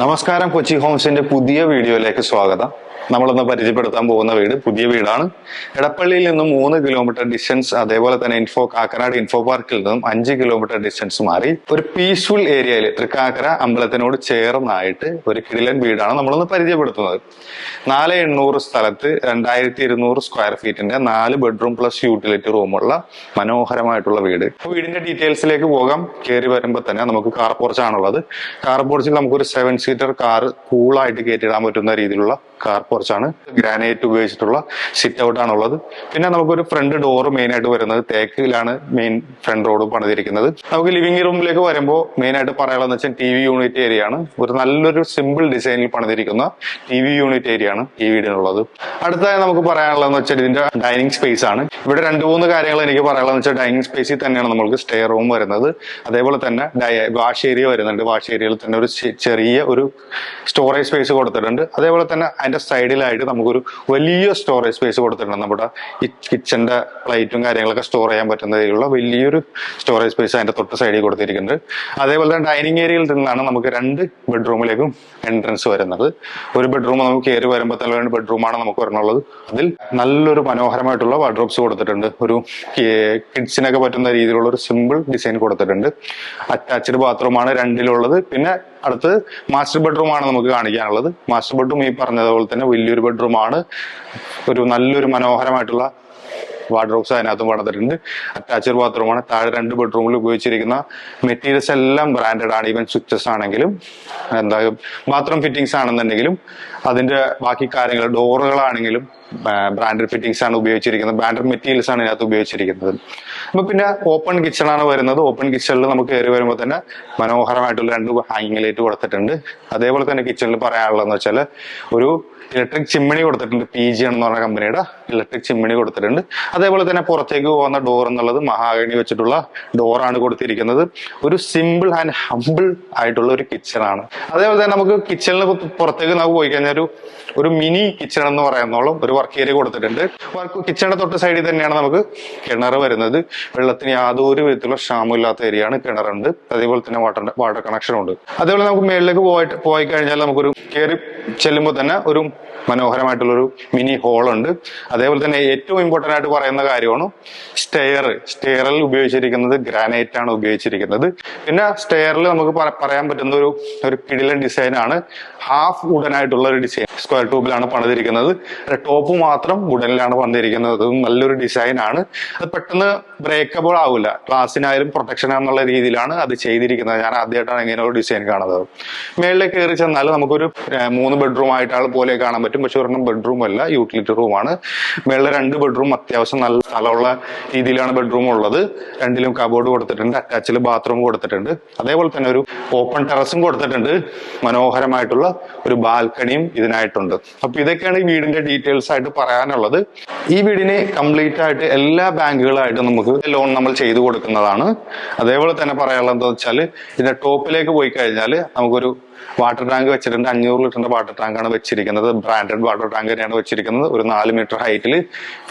നമസ്കാരം കൊച്ചി ഹോംസിന്റെ പുതിയ വീഡിയോയിലേക്ക് സ്വാഗതം. നമ്മളൊന്ന് പരിചയപ്പെടുത്താൻ പോകുന്ന വീട് പുതിയ വീടാണ്. എടപ്പള്ളിയിൽ നിന്നും മൂന്ന് കിലോമീറ്റർ ഡിസ്റ്റൻസ് അതേപോലെ തന്നെ ഇൻഫോ കാക്കനാട് ഇൻഫോ പാർക്കിൽ നിന്നും അഞ്ച് കിലോമീറ്റർ ഡിസ്റ്റൻസ് മാറി. ഒരു പീസ്ഫുൾ ഏരിയയിൽ തൃക്കാക്കര അമ്പലത്തിനോട് ചേർന്നായിട്ട് ഒരു കിടിലൻ വീടാണ് നമ്മളൊന്ന് പരിചയപ്പെടുത്തുന്നത്. നാല് എണ്ണൂറ് സ്ഥലത്ത് രണ്ടായിരത്തി ഇരുന്നൂറ് സ്ക്വയർ ഫീറ്റിന്റെ നാല് ബെഡ്റൂം പ്ലസ് യൂട്ടിലിറ്റി റൂമുള്ള മനോഹരമായിട്ടുള്ള വീട്. വീടിന്റെ ഡീറ്റെയിൽസിലേക്ക് പോകാം. കയറി വരുമ്പോൾ തന്നെ നമുക്ക് കാർ പോർച്ചാണുള്ളത് കാർ പോർച്ചിൽ നമുക്കൊരു സെവൻ സീറ്റർ കാർ കൂളായിട്ട് കയറ്റിടാൻ പറ്റുന്ന രീതിയിലുള്ള കാർ പോർച്ചാണ് ഗ്രാനൈറ്റ് ഉപയോഗിച്ചിട്ടുള്ള സിറ്റ് ഔട്ട് ആണുള്ളത്. പിന്നെ നമുക്കൊരു ഫ്രണ്ട് ഡോർ മെയിൻ ആയിട്ട് വരുന്നത് തേക്കിലാണ് മെയിൻ ഫ്രണ്ട് റോഡ് പണിതിരിക്കുന്നത്. നമുക്ക് ലിവിംഗ് റൂമിലേക്ക് വരുമ്പോൾ മെയിൻ ആയിട്ട് പറയാനുള്ളത് വെച്ചാൽ ടി വി യൂണിറ്റ് ഏരിയ ആണ്. ഒരു നല്ലൊരു സിമ്പിൾ ഡിസൈനിൽ പണിതിരിക്കുന്ന ടി വി യൂണിറ്റ് ഏരിയ ആണ് ഈ വീടിനുള്ളത്. അടുത്തതായി നമുക്ക് പറയാനുള്ളതെന്ന് വെച്ചാൽ ഇതിന്റെ ഡൈനിങ് സ്പേസ് ആണ്. ഇവിടെ രണ്ട് മൂന്ന് കാര്യങ്ങൾ എനിക്ക് പറയാനുള്ളതെന്ന് വെച്ചാൽ ഡൈനിങ് സ്പേസിൽ തന്നെയാണ് നമുക്ക് സ്റ്റേ റൂം വരുന്നത്. അതേപോലെ തന്നെ വാഷ് ഏരിയ വരുന്നുണ്ട്. വാഷ് ഏരിയയിൽ തന്നെ ഒരു ചെറിയ ഒരു സ്റ്റോറേജ് സ്പേസ് കൊടുത്തിട്ടുണ്ട്. അതേപോലെ തന്നെ അതിന്റെ സൈഡിലായിട്ട് നമുക്കൊരു വലിയ സ്റ്റോറേജ് സ്പേസ് കൊടുത്തിട്ടുണ്ട്. നമ്മുടെ കിച്ചന്റെ പ്ലേറ്റും കാര്യങ്ങളൊക്കെ സ്റ്റോർ ചെയ്യാൻ പറ്റുന്ന രീതിയിലുള്ള വലിയൊരു സ്റ്റോറേജ് സ്പേസ് അതിന്റെ തൊട്ട് സൈഡിൽ കൊടുത്തിരിക്കുന്നത് അതേപോലെ തന്നെ ഡൈനിങ് ഏരിയയിൽ നിന്നാണ് നമുക്ക് രണ്ട് ബെഡ്റൂമിലേക്കും എൻട്രൻസ് വരുന്നത്. ഒരു ബെഡ്റൂം നമുക്ക് കയറി വരുമ്പോൾ തന്നെ രണ്ട് ബെഡ്റൂമാണ് നമുക്ക് വരണുള്ളത്. അതിൽ നല്ലൊരു മനോഹരമായിട്ടുള്ള വാർഡ്രോബ്സ് കൊടുത്തിട്ടുണ്ട്. ഒരു കിഡ്സിനൊക്കെ പറ്റുന്ന രീതിയിലുള്ള ഒരു സിമ്പിൾ ഡിസൈൻ കൊടുത്തിട്ടുണ്ട്. അറ്റാച്ച്ഡ് ബാത്റൂമാണ് രണ്ടിലുള്ളത്. പിന്നെ അടുത്ത് മാസ്റ്റർ ബെഡ്റൂം ആണ് നമുക്ക് കാണിക്കാനുള്ളത്. മാസ്റ്റർ ബെഡ്റൂം ഈ പറഞ്ഞതുപോലെ തന്നെ വലിയൊരു ബെഡ്റൂം ആണ്. ഒരു നല്ലൊരു മനോഹരമായിട്ടുള്ള വാർഡ്രോബ്സ് അതിനകത്തും പണിതിട്ടുണ്ട്. അറ്റാച്ച്ഡ് ബാത്റൂമാണ് താഴെ രണ്ട് ബെഡ്റൂമിൽ ഉപയോഗിച്ചിരിക്കുന്ന മെറ്റീരിയൽസ് എല്ലാം ബ്രാൻഡഡ് ആണ്. ഈവൻ സ്വിച്ചസ് ആണെങ്കിലും എന്താ ബാത്റൂം ഫിറ്റിംഗ്സ് ആണെന്നുണ്ടെങ്കിലും അതിന്റെ ബാക്കി കാര്യങ്ങൾ ഡോറുകളാണെങ്കിലും ബ്രാൻഡഡ് ഫിറ്റിംഗ്സ് ആണ് ഉപയോഗിച്ചിരിക്കുന്നത്. ബ്രാൻഡഡ് മെറ്റീരിയൽസ് ആണ് ഇതിനകത്ത് ഉപയോഗിച്ചിരിക്കുന്നത്. അപ്പൊ പിന്നെ ഓപ്പൺ കിച്ചൺ ആണ് വരുന്നത്. ഓപ്പൺ കിച്ചണിൽ നമുക്ക് കയറി വരുമ്പോൾ തന്നെ മനോഹരമായിട്ടുള്ള രണ്ട് ഹാങ്ങിങ് ലൈറ്റ് കൊടുത്തിട്ടുണ്ട്. അതേപോലെ തന്നെ കിച്ചണിൽ പറയാനുള്ളതെന്ന് വെച്ചാൽ ഒരു ഇലക്ട്രിക് ചിമ്മിണി കൊടുത്തിട്ടുണ്ട്. പി ജി എന്ന് പറഞ്ഞ കമ്പനിയുടെ ഇലക്ട്രിക് ചിമ്മിണി കൊടുത്തിട്ടുണ്ട്. അതേപോലെ തന്നെ പുറത്തേക്ക് പോകുന്ന ഡോർ എന്നുള്ളത് മഹാഗണി വെച്ചിട്ടുള്ള ഡോർ ആണ് കൊടുത്തിരിക്കുന്നത്. ഒരു സിമ്പിൾ ആൻഡ് ഹമ്പിൾ ആയിട്ടുള്ള ഒരു കിച്ചൺ ആണ്. അതേപോലെ തന്നെ നമുക്ക് കിച്ചണിൽ പുറത്തേക്ക് നമുക്ക് പോയി കഴിഞ്ഞാൽ ഒരു ഒരു മിനി കിച്ചൺ എന്ന് പറയുന്നോളം ഒരു വർക്ക് ഏരിയ കൊടുത്തിട്ടുണ്ട്. വർക്ക് കിച്ചണിന്റെ തൊട്ട് സൈഡിൽ തന്നെയാണ് നമുക്ക് കിണർ വരുന്നത്. വെള്ളത്തിന് യാതൊരു വിധത്തിലുള്ള ക്ഷാമമില്ലാത്ത ഏരിയ ആണ് കിണറുണ്ട്. അതേപോലെ തന്നെ വാട്ടർ വാട്ടർ കണക്ഷൻ ഉണ്ട്. അതേപോലെ നമുക്ക് മേളിലേക്ക് പോയിട്ട് പോയി കഴിഞ്ഞാൽ നമുക്കൊരു കയറി ചെല്ലുമ്പോൾ തന്നെ ഒരു മനോഹരമായിട്ടുള്ള ഒരു മിനി ഹോൾ ഉണ്ട്. അതേപോലെ തന്നെ ഏറ്റവും ഇമ്പോർട്ടന്റ് ആയിട്ട് പറയുന്ന കാര്യമാണ് സ്റ്റെയർ സ്റ്റെയറിൽ ഉപയോഗിച്ചിരിക്കുന്നത് ഗ്രാനൈറ്റ് ആണ് ഉപയോഗിച്ചിരിക്കുന്നത്. പിന്നെ സ്റ്റെയറിൽ നമുക്ക് പറയാൻ പറ്റുന്ന ഒരു ഒരു കിടിലൻ ഡിസൈൻ ആണ്. ഹാഫ് വുഡൻ ആയിട്ടുള്ള ഒരു ഡിസൈൻ സ്ക്വയർ ട്യൂബിലാണ് പണിതിരിക്കുന്നത്. ടോപ്പ് മാത്രം വുഡനിലാണ് പണിതിരിക്കുന്നത്. നല്ലൊരു ഡിസൈൻ ആണ്. അത് പെട്ടെന്ന് ബ്രേക്കബിൾ ആവില്ല ഗ്ലാസിനായാലും പ്രൊട്ടക്ഷൻ എന്നുള്ള രീതിയിലാണ് അത് ചെയ്തിരിക്കുന്നത്. ഞാൻ ആദ്യമായിട്ടാണ് ഇങ്ങനെ ഒരു ഡിസൈൻ കാണുന്നത്. മേളിലേക്ക് കയറി ചെന്നാൽ നമുക്കൊരു മൂന്ന് ബെഡ്റൂം ആയിട്ടാണ് പോലെ കാണാൻ പറ്റും. പക്ഷെ ഒരെണ്ണം ബെഡ്റൂം അല്ല യൂട്ടിലിറ്റി റൂമാണ് മേളിലെ രണ്ട് ബെഡ്റൂം അത്യാവശ്യം നല്ല സ്ഥലമുള്ള രീതിയിലാണ് ബെഡ്റൂം ഉള്ളത്. രണ്ടിലും കബോർഡ് കൊടുത്തിട്ടുണ്ട് അറ്റാച്ചിൽ ബാത്റൂം കൊടുത്തിട്ടുണ്ട്. അതേപോലെ തന്നെ ഒരു ഓപ്പൺ ടെറസും കൊടുത്തിട്ടുണ്ട്. മനോഹരമായിട്ടുള്ള ഒരു ബാൽക്കണിയും ഇതിനായിട്ടുണ്ട് അപ്പൊ ഇതൊക്കെയാണ് ഈ വീടിന്റെ ഡീറ്റെയിൽസ് ആയിട്ട് പറയാനുള്ളത്. ഈ വീടിനെ കംപ്ലീറ്റ് ആയിട്ട് എല്ലാ ബാങ്കുകളായിട്ട് നമുക്ക് ലോൺ നമ്മൾ ചെയ്തു കൊടുക്കുന്നതാണ്. അതേപോലെ തന്നെ പറയാനുള്ളത് എന്താ വെച്ചാൽ ഇതിന്റെ ടോപ്പിലേക്ക് പോയി കഴിഞ്ഞാൽ നമുക്കൊരു വാട്ടർ ടാങ്ക് വെച്ചിട്ടുണ്ട്. അഞ്ഞൂറ് ലിറ്ററിന്റെ വാട്ടർ ടാങ്ക് ആണ് വെച്ചിരിക്കുന്നത്. ബ്രാൻഡഡ് വാട്ടർ ടാങ്ക് തന്നെയാണ് വെച്ചിരിക്കുന്നത്. ഒരു നാല് മീറ്റർ ഹൈറ്റിൽ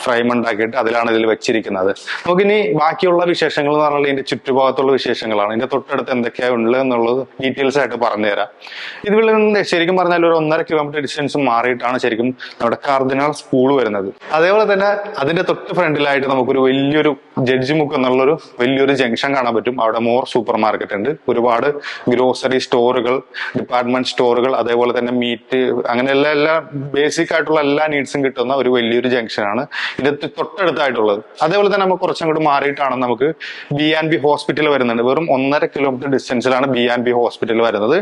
ഫ്രെയിം ഉണ്ടാക്കിയിട്ട് അതിലാണ് ഇതിൽ വെച്ചിരിക്കുന്നത്. നമുക്കിനി ബാക്കിയുള്ള വിശേഷങ്ങൾ എന്ന് പറഞ്ഞാൽ ഇതിന്റെ ചുറ്റുഭാഗത്തുള്ള വിശേഷങ്ങളാണ്. ഇതിന്റെ തൊട്ടടുത്ത് എന്തൊക്കെയാണ് ഉള്ളത് എന്നുള്ളത് ഡീറ്റെയിൽസ് ആയിട്ട് പറഞ്ഞുതരാം. ഇതിൽ നിന്ന് ശരിക്കും പറഞ്ഞാൽ ഒരു ഒന്നര കിലോമീറ്റർ ഡിസ്റ്റൻസ് മാറിയിട്ടാണ് ശരിക്കും നമ്മുടെ കാർദിനാൾ സ്കൂൾ വരുന്നത്. അതേപോലെ തന്നെ അതിന്റെ തൊട്ട് ഫ്രണ്ടിലായിട്ട് നമുക്കൊരു വലിയൊരു ജഡ്ജി മുക്ക് എന്നുള്ളൊരു വലിയൊരു ജംഗ്ഷൻ കാണാൻ പറ്റും. അവിടെ മോർ സൂപ്പർ മാർക്കറ്റ് ഉണ്ട്. ഒരുപാട് ഗ്രോസറി സ്റ്റോറുകൾ ഡിപ്പാർട്ട്മെന്റ് സ്റ്റോറുകൾ അതേപോലെ തന്നെ മീറ്റ് അങ്ങനെ എല്ലാ എല്ലാ ബേസിക് ആയിട്ടുള്ള എല്ലാ നീഡ്സും കിട്ടുന്ന ഒരു വലിയൊരു ജംഗ്ഷനാണ് ഇത് തൊട്ടടുത്തായിട്ടുള്ളത്. അതേപോലെ തന്നെ നമുക്ക് കുറച്ചും കൂടി മാറിയിട്ടാണ് നമുക്ക് ബി ആൻഡ് ബി ഹോസ്പിറ്റൽ വരുന്നുണ്ട് വെറും ഒന്നര കിലോമീറ്റർ ഡിസ്റ്റൻസിലാണ് ബി ആൻഡ് ബി ഹോസ്പിറ്റൽ വരുന്നത്.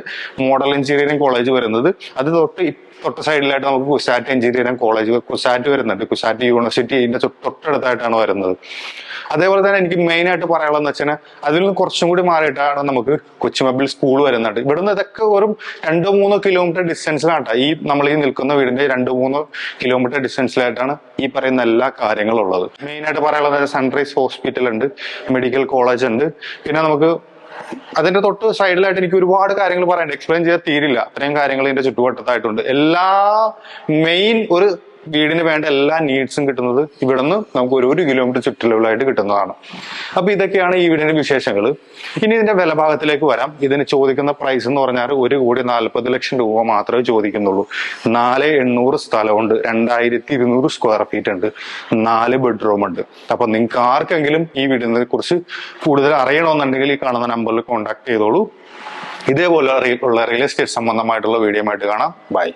മോഡൽ എഞ്ചിനീയറിംഗ് കോളേജ് വരുന്നത്. അത് തൊട്ട തൊട്ട് സൈഡിലായിട്ട് നമുക്ക് കുസാറ്റ് എഞ്ചിനീയറിംഗ് കോളേജ് കുസാറ്റ് വരുന്നുണ്ട്. കുസാറ്റ് യൂണിവേഴ്സിറ്റി ഇതിന്റെ തൊട്ടടുത്തായിട്ടാണ് വരുന്നത്. അതേപോലെ തന്നെ എനിക്ക് മെയിൻ ആയിട്ട് പറയാനുള്ളതെന്ന് വെച്ചാൽ അതിൽ നിന്ന് കുറച്ചും കൂടി മാറിയിട്ടാണ് നമുക്ക് കൊച്ചുമബിൾ സ്കൂൾ വരുന്നുണ്ട് ഇവിടുന്ന് ഇതൊക്കെ വെറും രണ്ടോ മൂന്നോ കിലോമീറ്റർ ഡിസ്റ്റൻസിലാട്ടാ ഈ നമ്മൾ ഈ നിൽക്കുന്ന വീടിന്റെ രണ്ടോ മൂന്നോ കിലോമീറ്റർ ഡിസ്റ്റൻസിലായിട്ടാണ് ഈ പറയുന്ന എല്ലാ കാര്യങ്ങളും ഉള്ളത്. മെയിൻ ആയിട്ട് പറയാനുള്ളത് സൺറൈസ് ഹോസ്പിറ്റൽ ഉണ്ട് മെഡിക്കൽ കോളേജ് ഉണ്ട്. പിന്നെ നമുക്ക് അതിന്റെ തൊട്ട് സൈഡിലായിട്ട് എനിക്ക് ഒരുപാട് കാര്യങ്ങൾ പറയാനുണ്ട്. എക്സ്പ്ലെയിൻ ചെയ്താൽ തീരില്ല. അത്രയും കാര്യങ്ങൾ ഇതിന്റെ ചുറ്റുവട്ടത്തായിട്ടുണ്ട്. എല്ലാ മെയിൻ ഒരു വീടിന് വേണ്ട എല്ലാ നീഡ്സും കിട്ടുന്നത് ഇവിടുന്ന് നമുക്ക് ഒരു ഒരു കിലോമീറ്റർ ചുറ്റളവിലായിട്ട് കിട്ടുന്നതാണ്. അപ്പൊ ഇതൊക്കെയാണ് ഈ വീടിന്റെ വിശേഷങ്ങൾ. ഇനി ഇതിന്റെ വിലഭാഗത്തിലേക്ക് വരാം. ഇതിന് ചോദിക്കുന്ന പ്രൈസ് എന്ന് പറഞ്ഞാൽ ഒരു കോടി നാൽപ്പത് ലക്ഷം രൂപ മാത്രമേ ചോദിക്കുന്നുള്ളൂ. നാല് എണ്ണൂറ് സ്ഥലമുണ്ട്. രണ്ടായിരത്തി ഇരുന്നൂറ് സ്ക്വയർ ഫീറ്റ് ഉണ്ട്. നാല് ബെഡ്റൂം ഉണ്ട്. അപ്പൊ നിങ്ങൾക്ക് ആർക്കെങ്കിലും ഈ വീടിനെ കുറിച്ച് കൂടുതൽ അറിയണമെന്നുണ്ടെങ്കിൽ ഈ കാണുന്ന നമ്പറിൽ കോൺടാക്ട് ചെയ്തോളൂ. ഇതേപോലെ ഉള്ള റിയൽ എസ്റ്റേറ്റ് സംബന്ധമായിട്ടുള്ള വീഡിയോ ആയിട്ട് കാണാം. ബൈ